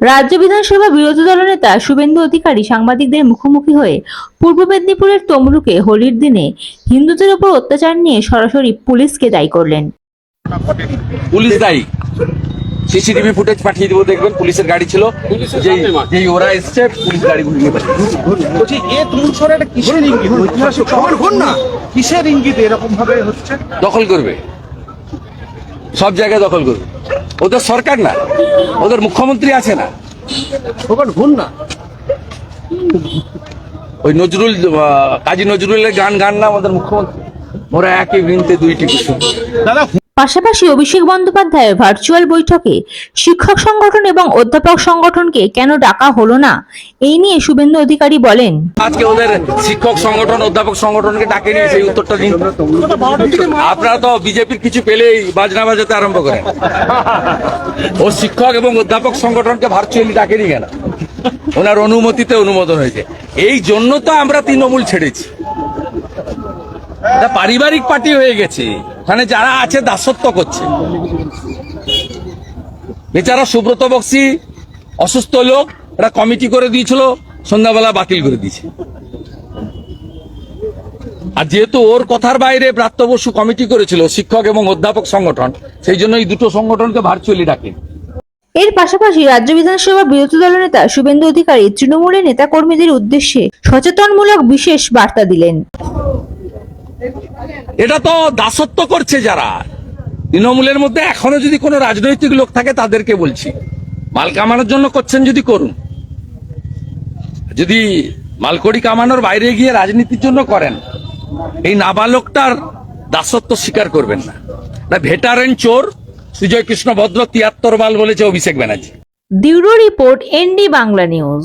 রাজ্য বিধানসভা বিরোধী দলনেতা শুভেন্দু অধিকারী সাংবাদিকদের মুখোমুখি হয়ে পূর্ব মেদিনীপুরের তমলুকে হোলির দিনে হিন্দুদের ওপর অত্যাচার নিয়ে সরাসরি পুলিশকে দায়ী করলেন। পুলিশ দায়ী। সিসিটিভি ফুটেজ পাঠিয়ে দেবো দেখবেন পুলিশের গাড়ি ছিল। যেই যেই ওরা এসছে পুলিশ পাঠিয়ে দিয়েছে। বলছি এ তৃণমূল সরে একটা কিসের ইঙ্গিত ঐতিহাসিক খবর ঘুর না। কিসের ইঙ্গিত এরকম ভাবে হচ্ছে? দখল করবে। সব জায়গায় দখল করবে। ওদের সরকার না ওদের মুখ্যমন্ত্রী আছে না। ওখানে ভুল না। ওই নজরুল আহ, কাজী নজরুলের গান গান না আমাদের মুখ্যমন্ত্রী? ওরা একই বৃন্তে দুইটি কুসুম দাদা পাশাপাশি অভিষেক বন্দ্যোপাধ্যায় ভার্চুয়াল বৈঠকে শিক্ষক সংগঠন এবং অধ্যাপক সংগঠনকে কেন ডাকা হলো না? এই নিয়ে শুভেন্দু অধিকারী বলেন। আজকে ওদের শিক্ষক সংগঠন, অধ্যাপক সংগঠনকে ডাকে নিয়ে সেই উত্তরটা দিন। আপনারা তো বিজেপির কিছু পেলেই বাজনা বাজাতে আরম্ভ করেন। ও শিক্ষক এবং অধ্যাপক সংগঠনকে ভার্চুয়ালি ডাকেনি কেন? ওনার অনুমতিতে অনুমোদন হয়েছে। এই জন্য তো আমরা তৃণমূল ছেড়েছি। এটা পারিবারিক পার্টি হয়ে গেছে। ওখানে যারা আছে দাসত্ব করছে। বেচারা সুব্রত বক্সি, অসুস্থ লোক একটা কমিটি করে দিয়েছিল, সন্ধ্যাবেলা বাতিল করে দিয়েছে। আর যেহেতু ওর কথার বাইরে ব্রাত্য বসু কমিটি করেছিল, শিক্ষক এবং অধ্যাপক সংগঠন, সেই জন্য এই দুটো সংগঠনকে ভার্চুয়ালি ডাকে। এর পাশাপাশি রাজ্য বিধানসভা বিরোধী দলনেতা শুভেন্দু অধিকারী, তৃণমূলের নেতাকর্মীদের উদ্দেশ্যে সচেতনমূলক বিশেষ বার্তা দিলেন। এটা তো দাসত্ব করছে যারা। তৃণমূলের মধ্যে এখনও যদি কোনো রাজনৈতিক লোক থাকে তাদেরকে বলছি। মাল কামানোর জন্য করছেন যদি করুন। যদি মালকড়ি কামানোর বাইরে গিয়ে রাজনীতির জন্য করেন, এই নাবালকটার দাসত্ব স্বীকার করবেন না। না, ভেটারেন চোর সুজয় কৃষ্ণ ভদ্র তিয়াত্তর বাল বলেছে Abhishek Banerjee. Bureau report ND Bangla news.